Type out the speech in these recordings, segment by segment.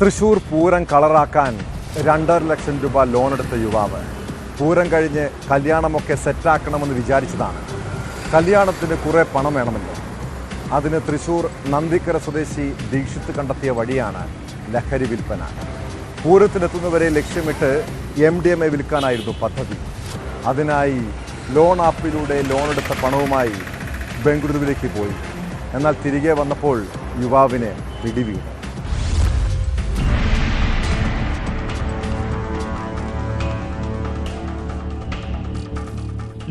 തൃശൂർ പൂരം കളറാക്കാൻ രണ്ടര ലക്ഷം രൂപ ലോൺ എടുത്ത യുവാവ്. പൂരം കഴിഞ്ഞ് കല്യാണമൊക്കെ സെറ്റാക്കണമെന്ന് വിചാരിച്ചതാണ്. കല്യാണത്തിന് കുറേ പണം വേണമല്ലോ. അതിന് തൃശൂർ നന്ദിക്കര സ്വദേശി ദീക്ഷിത്ത് കണ്ടെത്തിയ വഴിയാണ് ലഹരി വിൽപ്പന. പൂരത്തിനെത്തുന്നവരെ ലക്ഷ്യമിട്ട് എം ഡി എം എ വിൽക്കാനായിരുന്നു പദ്ധതി. അതിനായി ലോൺ ആപ്പിലൂടെ ലോൺ എടുത്ത പണവുമായി ബംഗളൂരുവിലേക്ക് പോയി. എന്നാൽ തിരികെ വന്നപ്പോൾ യുവാവിനെ പിടിവീണു.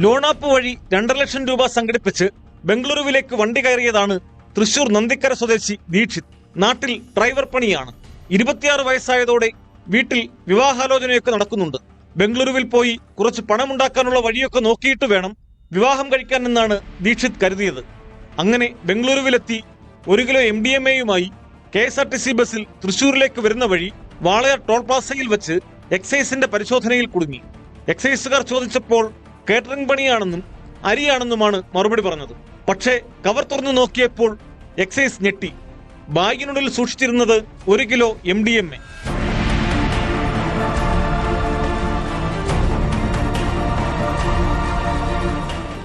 ലോണാപ്പ് വഴി രണ്ടര ലക്ഷം രൂപ സംഘടിപ്പിച്ച് ബംഗളൂരുവിലേക്ക് വണ്ടി കയറിയതാണ് തൃശൂർ നന്ദിക്കര സ്വദേശി ദീക്ഷിത്. നാട്ടിൽ ഡ്രൈവർ പണിയാണ്. ഇരുപത്തിയാറ് വയസ്സായതോടെ വീട്ടിൽ വിവാഹാലോചനയൊക്കെ നടക്കുന്നുണ്ട്. ബംഗളൂരുവിൽ പോയി കുറച്ച് പണമുണ്ടാക്കാനുള്ള വഴിയൊക്കെ നോക്കിയിട്ട് വേണം വിവാഹം കഴിക്കാൻ എന്നാണ് ദീക്ഷിത് കരുതിയത്. അങ്ങനെ ബംഗളൂരുവിലെത്തി ഒരു കിലോ എം ഡി എം എയുമായി K S R T C ബസ്സിൽ തൃശൂരിലേക്ക് വരുന്ന വഴി വാളയാർ ടോൾ പ്ലാസയിൽ വെച്ച് എക്സൈസിന്റെ പരിശോധനയിൽ കുടുങ്ങി. എക്സൈസുകാർ ചോദിച്ചപ്പോൾ കേറ്ററിംഗ് പണിയാണെന്നും അരിയാണെന്നുമാണ് മറുപടി പറഞ്ഞത്. പക്ഷേ കവർ തുറന്നു നോക്കിയപ്പോൾ എക്സൈസ് ഞെട്ടി. ബാഗിനുള്ളിൽ സൂക്ഷിച്ചിരുന്നത് ഒരു kilo M D M A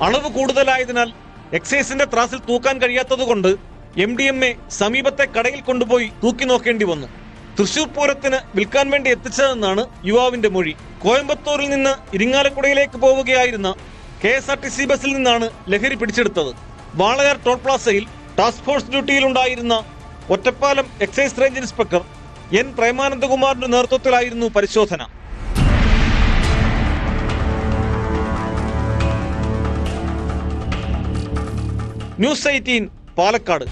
അളവ് കൂടുതലായതിനാൽ എക്സൈസിന്റെ ത്രാസിൽ തൂക്കാൻ കഴിയാത്തതുകൊണ്ട് എം ഡി എം എ സമീപത്തെ കടയിൽ കൊണ്ടുപോയി തൂക്കി നോക്കേണ്ടി വന്നു. തൃശൂർ പൂരത്തിന് വിൽക്കാൻ വേണ്ടി എത്തിച്ചതെന്നാണ് യുവാവിന്റെ മൊഴി. കോയമ്പത്തൂരിൽ നിന്ന് ഇരിങ്ങാലക്കുടയിലേക്ക് പോവുകയായിരുന്ന K S R T C ബസ്സിൽ നിന്നാണ് ലഹരി പിടിച്ചെടുത്തത്. വാളയാർ ടോൾ പ്ലാസയിൽ task force ഡ്യൂട്ടിയിലുണ്ടായിരുന്ന Ottapalam excise range inspector N പ്രേമാനന്ദകുമാറിന്റെ നേതൃത്വത്തിലായിരുന്നു പരിശോധന. News eighteen Palakkad.